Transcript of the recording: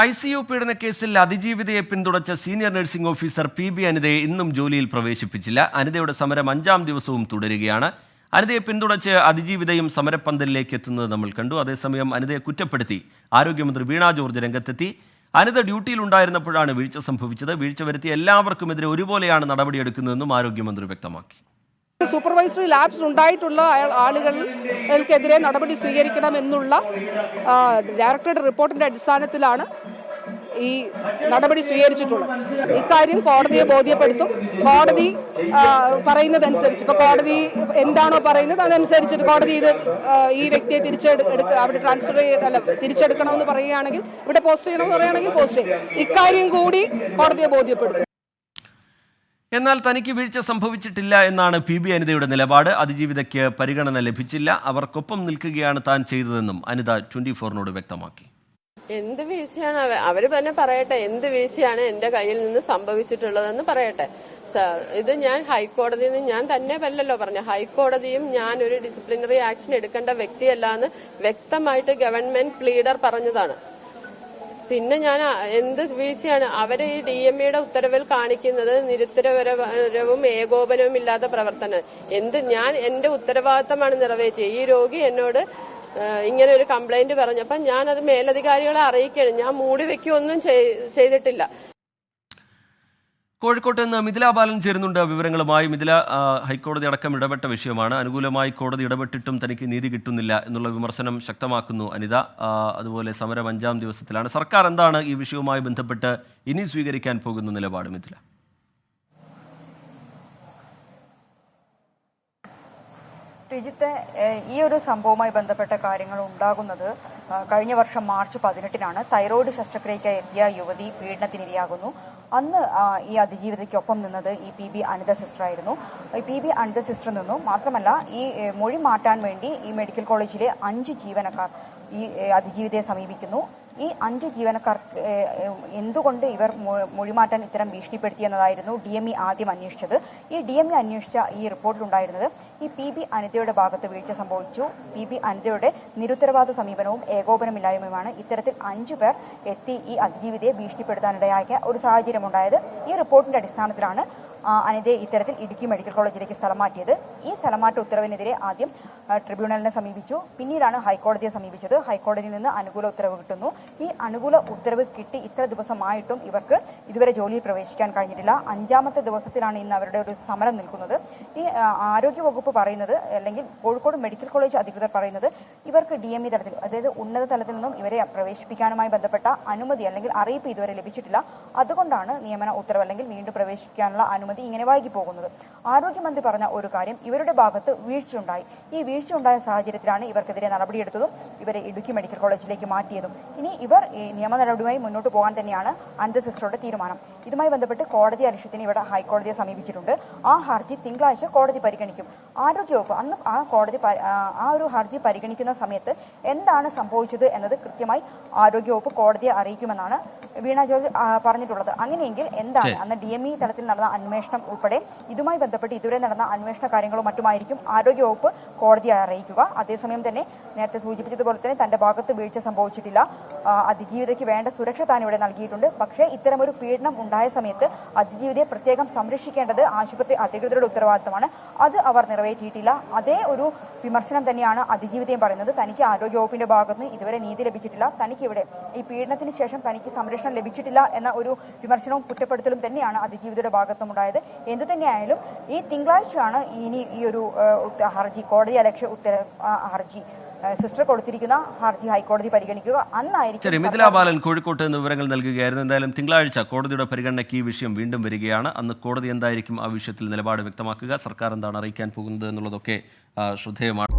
I C U പീഡനക്കേസിൽ അതിജീവിതയെ പിന്തുണച്ച senior nursing officer P B അനിതയെ ഇന്നും ജോലിയിൽ പ്രവേശിപ്പിച്ചില്ല. അനിതയുടെ സമരം അഞ്ചാം ദിവസവും തുടരുകയാണ്. അനിതയെ പിന്തുണച്ച് അതിജീവിതയും സമരപ്പന്തലിലേക്ക് എത്തുന്നത് നമ്മൾ കണ്ടു. അതേസമയം അനിതയെ കുറ്റപ്പെടുത്തി. ആരോഗ്യമന്ത്രി വീണാ ജോർജ് രംഗത്തെത്തി. അനിത ഡ്യൂട്ടിയിലുണ്ടായിരുന്നപ്പോഴാണ് വീഴ്ച സംഭവിച്ചത്. വീഴ്ച വരുത്തി എല്ലാവർക്കുമെതിരെ ഒരുപോലെയാണ് നടപടിയെടുക്കുന്നതെന്നും ആരോഗ്യമന്ത്രി വ്യക്തമാക്കി. സൂപ്പർവൈസറി ലാബ്സ് ഉണ്ടായിട്ടുള്ള ആളുകൾക്കെതിരെ നടപടി സ്വീകരിക്കണമെന്നുള്ള ഡയറക്ടറുടെ റിപ്പോർട്ടിന്റെ അടിസ്ഥാനത്തിലാണ് ഈ നടപടി സ്വീകരിച്ചിട്ടുള്ളത്. ഇക്കാര്യം കോടതിയെ ബോധ്യപ്പെടുത്തും. കോടതി പറയുന്നതനുസരിച്ച്. ഇപ്പോൾ കോടതി എന്താണോ പറയുന്നത് അതനുസരിച്ചിട്ട് കോടതി ഇത് ഈ വ്യക്തിയെ തിരിച്ചെടുക്ക അവിടെ ട്രാൻസ്ഫർ ചെയ്ത് അല്ല തിരിച്ചെടുക്കണമെന്ന് പറയുകയാണെങ്കിൽ ഇവിടെ പോസ്റ്റ് ചെയ്യണമെന്ന് പറയുകയാണെങ്കിൽ പോസ്റ്റ് ചെയ്യും. ഇക്കാര്യം കൂടി കോടതിയെ ബോധ്യപ്പെടുത്തും. എന്നാൽ തനിക്ക് വീഴ്ച സംഭവിച്ചിട്ടില്ല എന്നാണ് പി. ബി. അനിതയുടെ നിലപാട്. അതിജീവിതയ്ക്ക് പരിഗണന ലഭിച്ചില്ല. അവർക്കൊപ്പം നിൽക്കുകയാണ് താൻ ചെയ്തതെന്നും അനിത ട്വന്റി ഫോറിനോട് വ്യക്തമാക്കി. എന്ത് വീഴ്ചയാണ് അവർ തന്നെ പറയട്ടെ എന്ത് വീഴ്ചയാണ് എന്റെ കയ്യിൽ നിന്ന് സംഭവിച്ചിട്ടുള്ളതെന്ന് പറയട്ടെ. ഇത് ഞാൻ ഹൈക്കോടതിയിൽ നിന്ന് ഞാൻ തന്നെ വല്ലല്ലോ പറഞ്ഞു. ഹൈക്കോടതിയും ഞാൻ ഒരു ഡിസിപ്ലിനറി ആക്ഷൻ എടുക്കേണ്ട വ്യക്തിയല്ല എന്ന് വ്യക്തമായിട്ട് ഗവൺമെന്റ് ലീഡർ പറഞ്ഞതാണ്. പിന്നെ ഞാൻ എന്ത് വീഴ്ചയാണ്? അവർ ഈ ഡി എം ഇയുടെ ഉത്തരവിൽ കാണിക്കുന്നത് നിരുത്തരപരവും ഏകോപനവും ഇല്ലാത്ത പ്രവർത്തനം. എന്ത് ഞാൻ എന്റെ ഉത്തരവാദിത്തമാണ് നിറവേറ്റിയത്. ഈ രോഗി എന്നോട് ഇങ്ങനെ ഒരു കംപ്ലൈന്റ് പറഞ്ഞപ്പോൾ ഞാൻ അത് മേലധികാരികളെ അറിയിക്കണം ഞാൻ മൂടി വെക്കുകയൊന്നും ചെയ്- ചെയ്തിട്ടില്ല. കോഴിക്കോട്ട് നിന്ന് മിഥില ബാലൻ ചേരുന്നുണ്ട്. വിവരങ്ങളുമായി മിഥില ഹൈക്കോടതി അടക്കം ഇടപെട്ട വിഷയമാണ്. അനുകൂലമായി കോടതി ഇടപെട്ടിട്ടും തനിക്ക് നീതി കിട്ടുന്നില്ല എന്നുള്ള വിമർശനം ശക്തമാക്കുന്നു അനിത. അതുപോലെ സമരം അഞ്ചാം ദിവസത്തിലാണ്. സർക്കാർ എന്താണ് ഈ വിഷയവുമായി ബന്ധപ്പെട്ട് ഇനി സ്വീകരിക്കാൻ പോകുന്ന നിലപാട് മിഥില? ശ്രീജിത്ത് ഈ ഒരു സംഭവവുമായി ബന്ധപ്പെട്ട കാര്യങ്ങൾ ഉണ്ടാകുന്നത് കഴിഞ്ഞ വർഷം മാർച്ച് പതിനെട്ടിനാണ്. തൈറോയ്ഡ് ശസ്ത്രക്രിയയ്ക്ക് എത്തിയ യുവതി പീഡനത്തിനിരയാകുന്നു. അന്ന് ഈ അതിജീവിതയ്ക്കൊപ്പം നിന്നത് ഈ പി ബി അനിത സിസ്റ്റർ ആയിരുന്നു ഈ പി ബി അനിത സിസ്റ്റർ നിന്നു മാത്രമല്ല ഈ മൊഴി മാറ്റാൻ വേണ്ടി ഈ മെഡിക്കൽ കോളേജിലെ അഞ്ച് ജീവനക്കാർ ഈ അതിജീവിതയെ സമീപിക്കുന്നു. ഈ അഞ്ച് ജീവനക്കാർക്ക് എന്തുകൊണ്ട് ഇവർ മൊഴിമാറ്റാൻ ഇത്തരം ഭീഷണിപ്പെടുത്തി എന്നതായിരുന്നു ഡി എം ഇ ആദ്യം അന്വേഷിച്ചത്. ഈ ഡി എം ഇ അന്വേഷിച്ച ഈ റിപ്പോർട്ടിലുണ്ടായിരുന്നത് ഈ പി ബി അനിതയുടെ ഭാഗത്ത് വീഴ്ച സംഭവിച്ചു. പി ബി അനിതയുടെ നിരുത്തരവാദ സമീപനവും ഏകോപനമില്ലായ്മയുമാണ് ഇത്തരത്തിൽ അഞ്ചു പേർ എത്തി ഈ അതിജീവിതയെ ഭീഷണിപ്പെടുത്താനിടയാക്കിയ ഒരു സാഹചര്യം സാഹചര്യമുണ്ടായത്. ഈ റിപ്പോർട്ടിന്റെ അടിസ്ഥാനത്തിലാണ് അനിതയെ ഇത്തരത്തിൽ ഇടുക്കി മെഡിക്കൽ കോളേജിലേക്ക് സ്ഥലം മാറ്റിയത് ഈ സ്ഥലമാറ്റ ഉത്തരവിനെതിരെ ആദ്യം ട്രിബ്യൂണലിനെ സമീപിച്ചു. പിന്നീടാണ് ഹൈക്കോടതിയെ സമീപിച്ചത്. ഹൈക്കോടതിയിൽ നിന്ന് അനുകൂല ഉത്തരവ് കിട്ടുന്നു. ഈ അനുകൂല ഉത്തരവ് കിട്ടി ഇത്ര ദിവസമായിട്ടും ഇവർക്ക് ഇതുവരെ ജോലിയിൽ പ്രവേശിക്കാൻ കഴിഞ്ഞിട്ടില്ല. അഞ്ചാമത്തെ ദിവസത്തിലാണ് ഇന്ന് അവരുടെ ഒരു സമരം നിൽക്കുന്നത്. ഈ ആരോഗ്യവകുപ്പ് ആരോഗ്യ വകുപ്പ് പറയുന്നത് അല്ലെങ്കിൽ കോഴിക്കോട് മെഡിക്കൽ കോളേജ് അധികൃതർ പറയുന്നത് ഇവർക്ക് ഡി എം ഇ തലത്തിൽ അതായത് ഉന്നത തലത്തിൽ നിന്നും ഇവരെ പ്രവേശിപ്പിക്കാനുമായി ബന്ധപ്പെട്ട അനുമതി അല്ലെങ്കിൽ അറിയിപ്പ് ഇതുവരെ ലഭിച്ചിട്ടില്ല. അതുകൊണ്ടാണ് നിയമന ഉത്തരവ് അല്ലെങ്കിൽ വീണ്ടും പ്രവേശിക്കാനുള്ള അനുമതി ഇങ്ങനെ വൈകി പോകുന്നത് ആരോഗ്യമന്ത്രി പറഞ്ഞ ഒരു കാര്യം ഇവരുടെ ഭാഗത്ത് വീഴ്ചയുണ്ടായി. ഈ വീഴ്ച ഉണ്ടായ സാഹചര്യത്തിലാണ് ഇവർക്കെതിരെ നടപടിയെടുത്തതും ഇവരെ ഇടുക്കി മെഡിക്കൽ കോളേജിലേക്ക് മാറ്റിയതും. ഇനി ഇവർ ഈ നിയമ നടപടിയുമായി മുന്നോട്ട് പോകാൻ തന്നെയാണ് അനന്ത സിസ്റ്ററുടെ തീരുമാനം. ഇതുമായി ബന്ധപ്പെട്ട് കോടതി അലക്ഷ്യത്തിന് ഇവിടെ ഹൈക്കോടതിയെ സമീപിച്ചിട്ടുണ്ട്. ആ ഹർജി തിങ്കളാഴ്ച കോടതി പരിഗണിക്കും. ആരോഗ്യവകുപ്പ് അന്ന് ആ കോടതി ആ, ഒരു ഹർജി പരിഗണിക്കുന്ന സമയത്ത് എന്താണ് സംഭവിച്ചത് എന്നത് കൃത്യമായി ആരോഗ്യവകുപ്പ് കോടതിയെ അറിയിക്കുമെന്നാണ് വീണ ജോർജ് പറഞ്ഞിട്ടുള്ളത്. അങ്ങനെയെങ്കിൽ എന്താണ് അന്ന് ഡി എം ഇ തലത്തിൽ നടന്ന അന്വേഷണം ഉൾപ്പെടെ ഇതുമായി ബന്ധപ്പെട്ട് ഇതുവരെ നടന്ന അന്വേഷണ കാര്യങ്ങളും മറ്റുമായിരിക്കും ആരോഗ്യവകുപ്പ് കോടതിയെ അറിയിക്കുക. അതേസമയം തന്നെ നേരത്തെ സൂചിപ്പിച്ചതുപോലെ തന്നെ തന്റെ ഭാഗത്ത് വീഴ്ച സംഭവിച്ചിട്ടില്ല. അതിജീവിതയ്ക്ക് വേണ്ട സുരക്ഷ താൻ ഇവിടെ നൽകിയിട്ടുണ്ട്. പക്ഷേ ഇത്തരമൊരു പീഡനം ഉണ്ടായ സമയത്ത് അതിജീവിതയെ പ്രത്യേകം സംരക്ഷിക്കേണ്ടത് ആശുപത്രി അധികൃതരുടെ ഉത്തരവാദിത്തമാണ്. അത് അവർ നിറവേറ്റിയിട്ടില്ല. അതേ ഒരു വിമർശനം തന്നെയാണ് അതിജീവിതയും പറയുന്നത്. തനിക്ക് ആരോഗ്യവകുപ്പിന്റെ ഭാഗത്ത് നിന്ന് ഇതുവരെ നീതി ലഭിച്ചിട്ടില്ല. തനിക്ക് ഇവിടെ ഈ പീഡനത്തിന് ശേഷം തനിക്ക് സംരക്ഷണം ലഭിച്ചിട്ടില്ല എന്ന ഒരു വിമർശനവും കുറ്റപ്പെടുത്തലും തന്നെയാണ് അതിജീവിതയുടെ ഭാഗത്തും ഉണ്ടായത് എന്തു തന്നെയായാലും ഈ തിങ്കളാഴ്ചയാണ് ഇനി ഈ ഒരു ഹർജി കോടതി അലക്ഷ്യ ഉത്തര ഹർജി സിസ്റ്റർ കൊടുത്തിരിക്കുന്ന ഹർജി ഹൈക്കോടതി പരിഗണിക്കുക. അന്നായിരിക്കും ശരി മിഥില ബാലൻ കോഴിക്കോട്ട് നിന്ന് വിവരങ്ങൾ നൽകുകയായിരുന്നു. എന്തായാലും തിങ്കളാഴ്ച കോടതിയുടെ പരിഗണനയ്ക്ക് ഈ വിഷയം വീണ്ടും വരികയാണ്. അന്ന് കോടതി എന്തായിരിക്കും ആ വിഷയത്തിൽ നിലപാട് വ്യക്തമാക്കുക സർക്കാർ എന്താണ് അറിയിക്കാൻ പോകുന്നത് എന്നുള്ളതൊക്കെ ശ്രദ്ധേയമാണ്.